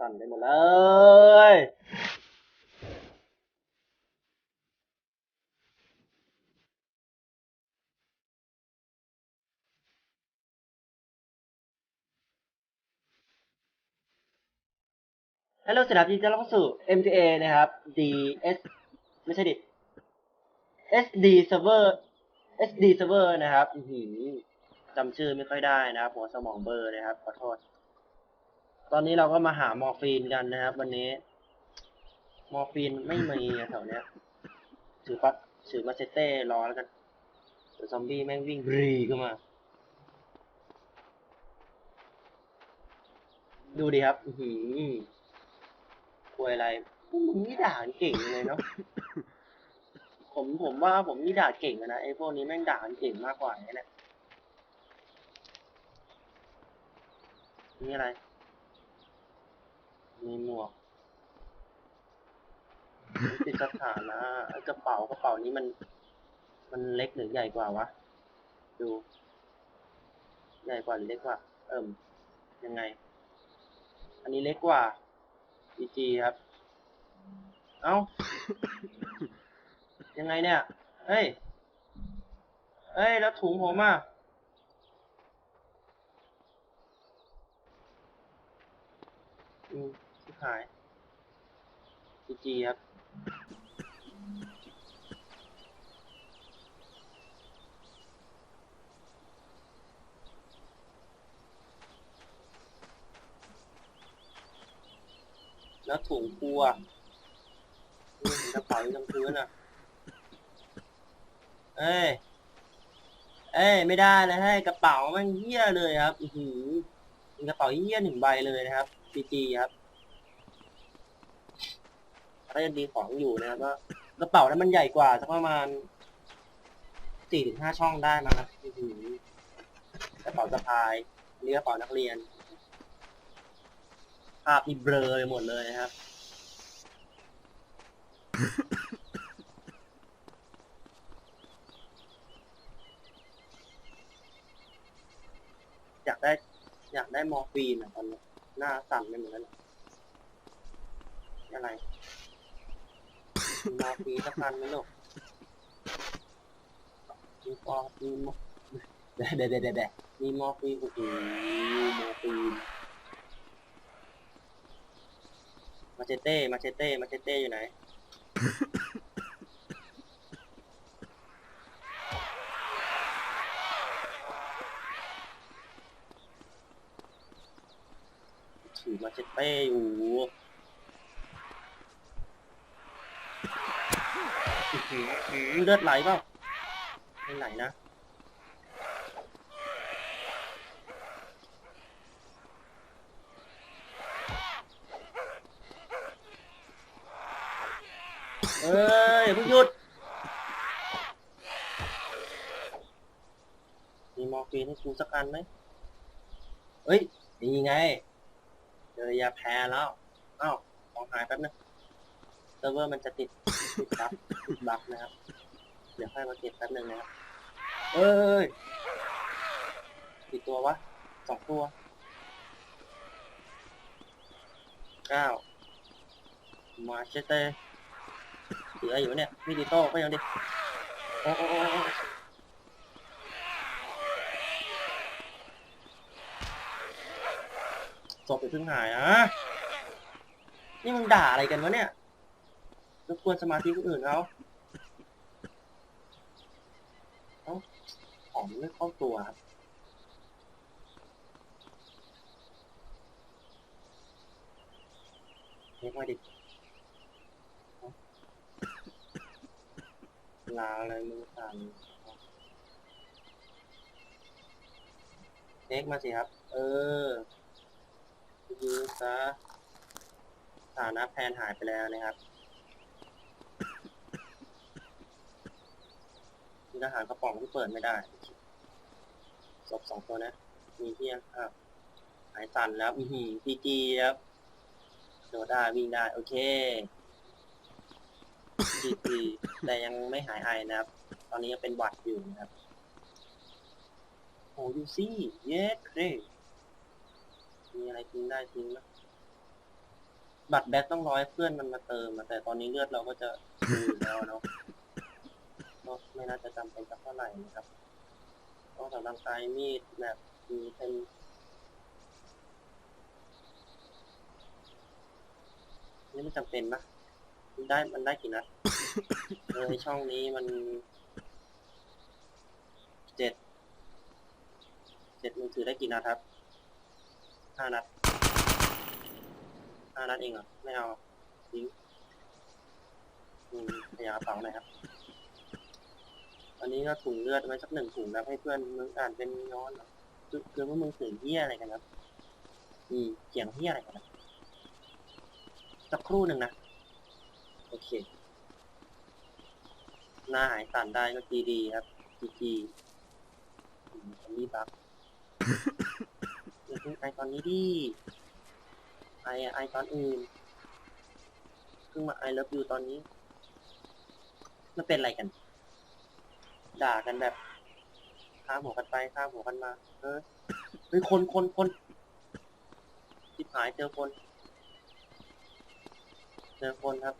สั่นไปหมดเลยฮัลโหลสวัสดีครับยินดีต้อนรับเข้าสู่ MTA นะครับ DS ไม่ใช่ดิ SD server SD server นะครับจำชื่อไม่ค่อยได้นะครับ หัวสมองเบลอร์นะครับ ขอโทษ ตอนนี้เราก็มาหามอร์ฟีนกันนะครับวันนี้ มอร์ฟีนไม่มีแถวเนี้ยถือปัดถือมาเชเต้รอแล้วกันเดี๋ยวซอมบี้แม่งวิ่งรีเข้ามา ดูดิครับ อือหือคุยอะไรมึงนี่ด่าเก่งเลยเนาะผมผมว่าผมนี่ด่าเก่งนะไอ้พวกนี้แม่งด่าเก่งมากกว่าไอ้เนี่ยนี่อะไร มีหมวกติดสถานะไอ้กระเป๋ากระเป๋านี้มัน มันเล็กหรือใหญ่กว่าวะ ดู ใหญ่กว่าหรือเล็กกว่า เอิ่ม ยังไง อันนี้เล็กกว่า PG ครับ เอ้า ยังไงเนี่ย เฮ้ย เฮ้ย แล้วถุงผมอะอืม หาย PG ครับแล้วถุงกูอะอืมกระเป๋าอยู่ตรงพื้นอะ เอ้ย เอ้ย ไม่ได้เลยให้กระเป๋ามันเหี้ยเลยครับ อือหือมีกระเป๋าเหี้ยหนึ่งใบเลยนะครับ PG ครับ ก็ยังดีของอยู่นะครับว่ากระเป๋านั้นมันใหญ่กว่าสักประมาณสี่ถึงห้าช่องได้มั้งครับกระเป๋าสะพายอันนี้กระเป๋านักเรียน ภาพนี่เบลอไปหมดเลยนะครับ อยากได้ อยากได้มอร์ฟีนอะตอนนี้หน้าสั่นไปหมดแล้วเนี่ยอะไร มีมอร์ฟีนสักพันไหมลูกมีมอร์ฟีมอเดี๋ยวเดี๋ยวเดี๋ยวเดี๋ยวมีมอร์ฟีนโอ้โหมอฟีมาเชเต้มาเชเต้มาเชเต้อยู่ไหนถือมาเชเต้อยู่อื้อหืออื้อหือ เลือดไหลเปล่าไม่ไหลนะเอ้ยพิ่งหยุดมีมอร์ฟีนให้กูสักอันไหมเฮ้ยนี่ไงเจอยาแพ้แล้วอ้าวของหายแป๊บนึงเซิร์ฟเวอร์มันจะติด ติดบั๊กติดบั๊กนะครับ เดี๋ยวค่อยมาเก็บแป๊บนึงนะครับ เอ้ยกี่ตัววะสองตัวเก้ามาเชเต้เหลืออยู่เนี่ยมิดิโต้ก็ยังดิโอ้โอ้โอ้โอ้ศพไปเพิ่งหายอะนี่มึงด่าอะไรกันวะเนี่ย บกวนสมาธิคนอื่นเขาเอ้าของไม่เข้าตัวครับเรียกมาดิลาอะไรมือสั่นเช็คมาสิครับ เออยืดซะสถานะแพนหายไปแล้วนะครับ มีทหารกระป๋องที่เปิดไม่ได้ศพสองตัวนะ มีเที่ยงครับหายสั่นแล้ว อือหือพีจีครับโดดได้วิ่งได้ โอเคพีจีแต่ยังไม่หายไอนะครับ ตอนนี้ยังเป็นหวัดอยู่นะครับโอ้ยูซี่เย้เครมีอะไรทิ้งได้ทิ้งนะบัตรแบ็คต้องร้อยเพื่อนมันมาเติมแต่ตอนนี้เลือดเราก็จะมีอยู่แล้วเนาะ ก็ไม่น่าจะจำเป็นสักเท่าไหร่นะครับต้องสำหรับกายมีดแบบมีเป็นนี่ไม่จำเป็นปะมันได้มันได้กี่นัดเออช่องนี้มันเจ็ดเจ็ดมือถือได้กี่นัดครับห้านัดห้านัดเองเหรอไม่เอาทิ้งอืมขยะกระเป๋าหน่อยครับ อันนี้ก็ถุงเลือดไว้สักหนึ่งถุงนะให้เพื่อนมึงอ่านเป็นย้อนเหรอคือคือว่ามึงสื่อเหี้ยอะไรกันครับอืมเสียงเหี้ยอะไรกันนะสักครู่หนึ่งนะ โอเค หน้าหายสั่นได้ก็จีดีครับจีจีอันนี้บักอย่าเพิ่งไอตอนนี้ดิไออะไอตอนอื่นเพิ่งมาไอเลิฟยูตอนนี้ มันเป็นอะไรกัน ด่ากันแบบข้ามหัวกันไปข้ามหัวกันมา เออเฮ้ยคนคนคนทิบหายเจอคน เจอคนครับ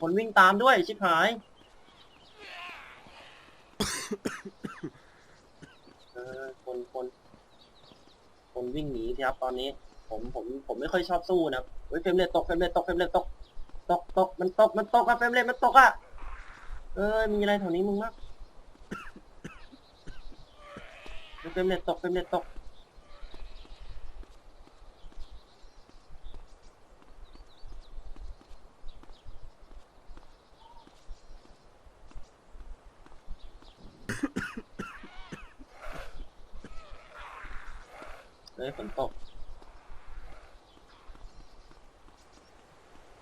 คนวิ่งตามด้วยชิบหาย เออคนคนคนวิ่งหนีสิครับ ตอนนี้ ผมผมผมไม่ค่อยชอบสู้นะเฮ้ยเฟรมเรทตกเฟรมเรทตกเฟรมเรทตก ตกตกมันตกมันตกอะเฟรมเรทมันตกอะเอ้ยมีอะไรแถวนี้มึงมั้งเฟรมเรทตกเฟรมเรทตกเฮ้ยฝนตก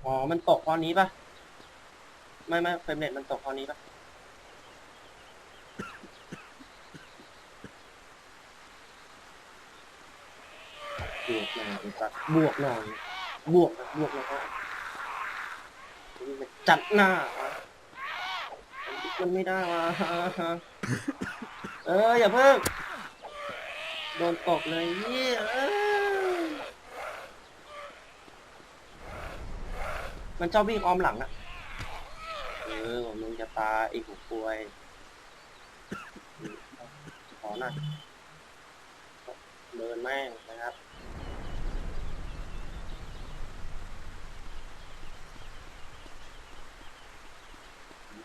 อ๋อ มันตกตอนนี้ปะไม่ไม่เฟรมเรทมันตกตอนนี้ปะบวกหน่อยไอ้สัตว์บวกหน่อยบวกนะบวกหน่อยจัดหน้าวะมันไม่ได้วะเอออย่าเพิ่งโดนตกเลยเนี่เอ้ย มันชอบวิ่งอ้อมหลังอะเออบอกมึงจะตายไอ้หัวป่วยขอหน่อยเดินแม่งนะครับ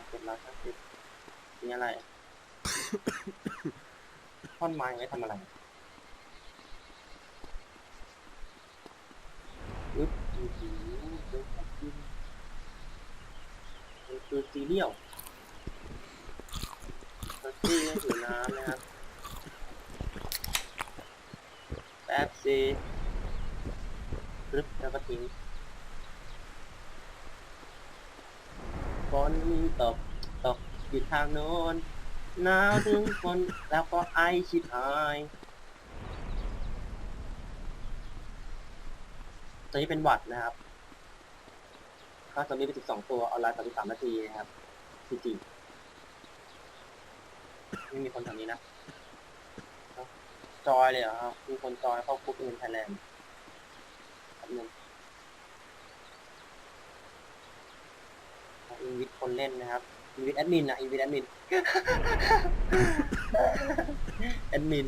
เป็นร้อยห้าสิบมีอะไรท่อนไม้ไว้ทำอะไรอึ๊บอื้อหือ เป็นมันคือซีเรียลซัสซี่ก็ถือน้ำนะครับแป๊บซีรึบแล้วก็ทิ้งฝนตกตกอยู่ทางโน้นหนาวถึงฝนแล้วก็ไอชิบหายตัวนี้เป็นหวัดนะครับ ค่าสมิธเป็นสิบสองตัว ออนไลน์สามสิบสามนาทีนะครับจริงๆไม่มีคนทำนี้นะ จอยเลยเหรอครับมีคนจอยเข้าคุกเงินไทยแลนด์ครับนึงอินวิทคนเล่นนะครับอินวิทแอดมินนะอินวิทแอดมินแอดมิน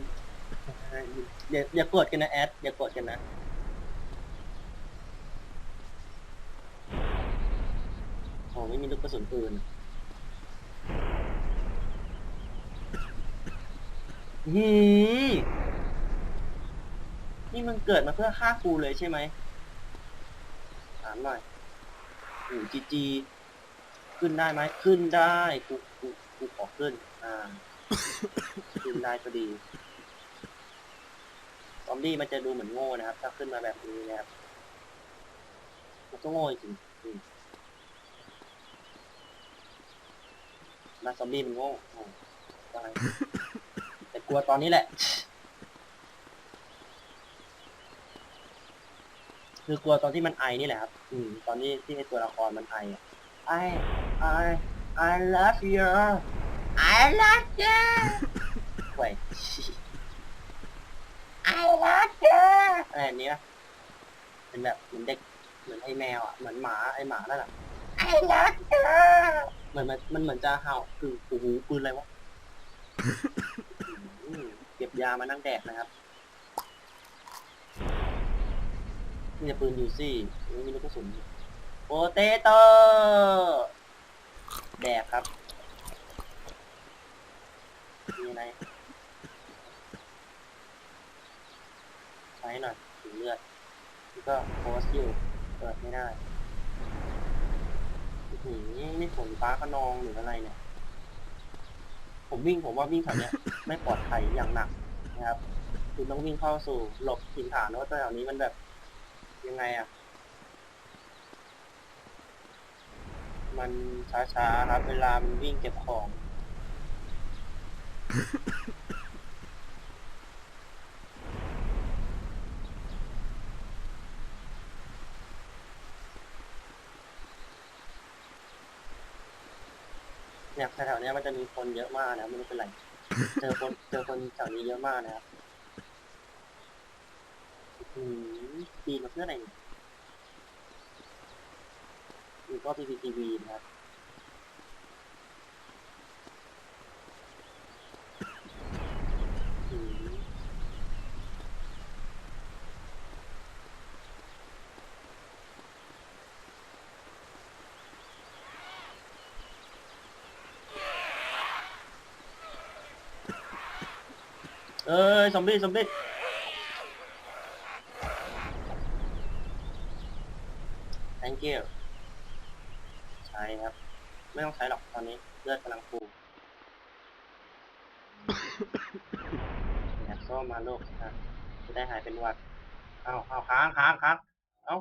อย่าอย่าโกรธกันนะแอดอย่าโกรธกันนะ โอ้ไม่มีลูกกระสุนปืนหืมนี่มันเกิดมาเพื่อฆ่ากูเลยใช่ไหมถามหน่อยอูจีจีขึ้นได้ไหมขึ้นได้กูกูกูขอขึ้น อ่า ขึ้นได้ก็ดี ซอมบี้มันจะดูเหมือนโง่นะครับ ถ้าขึ้นมาแบบนี้นะครับมันก็โง่จริง อืมมาซอมบี้มันโง่โง่ตายแต่กลัวตอนนี้แหละ คือกลัวตอนที่มันไอนี่แหละครับ อืม ตอนนี้ที่ไอตัวละครมันไออะ I I I love you I love you เว้ย I love you อะไรอันนี้นะเป็นแบบเหมือนเด็ก เหมือนไอ้แมวอะ เหมือนหมาไอ้หมานั่นอะไอ้รักเธอ เหมือนมันมันเหมือนจะเห่าคือโอ้โหปืนอะไรวะอืมเก็บยามานั่งแดกนะครับนี่จะปืนยูซี่ไม่มีลูกกระสุนโปเตโต้แดกครับมีอะไรใช้หน่อยถึงเลือดแล้วก็โพสอยู่เปิดไม่ได้ หือนี่ฝนฟ้าขนองหรืออะไรเนี่ย ผมวิ่งผมว่าวิ่งแถวเนี้ย ไม่ปลอดภัยอย่างหนักนะครับ คุณต้องวิ่งเข้าสู่หลบถิ่นฐานเพราะว่าแถวนี้มันแบบยังไงอะ มันช้าๆครับ เวลามันวิ่งเก็บของ เนี้ยมันจะมีคนเยอะมากนะไม่รู้เป็นไรเจอคนเจอคนแถวนี้เยอะมากนะครับอืมปีนมาเพื่ออะไรเนี่ยนี่ก็ PPTV นะครับอืม เอ้ยซอมบี้ซอมบี้ thank you ใช้ครับ ไม่ต้องใช้หรอกตอนนี้ เลือดกำลังฟูอยากซ่อมมาโลกนะครับจะได้หายเป็นหวัด เอาเอาค้างค้างค้างเอา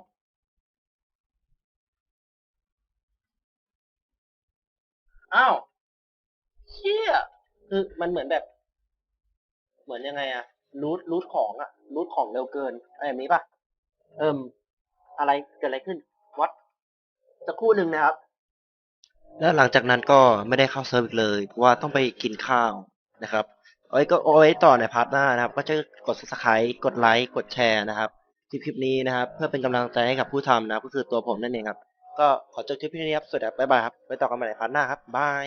เอาเชี่ยคือมันเหมือนแบบ เหมือนยังไงอะรูทรูทของอะรูทของเร็วเกินอะไรแบบนี้ป่ะเอิมอะไรเกิดอะไรขึ้นวัดสักครู่หนึ่งนะครับ แล้วหลังจากนั้นก็ไม่ได้เข้าเซิร์ฟอีกเลย เพราะว่าต้องไปกินข้าวนะครับเอาไว้ก็เอาไว้ต่อในพาร์ทหน้านะครับ ก็จะกด subscribe กดไลค์กดแชร์นะครับคลิปคลิปนี้นะครับ เพื่อเป็นกำลังใจให้กับผู้ทำนะก็คือตัวผมนั่นเองครับ ก็ขอจบคลิปนี้ครับสวัสดีครับบ๊ายบายครับไว้ต่อกันใหม่ในพาร์ทหน้าครับบาย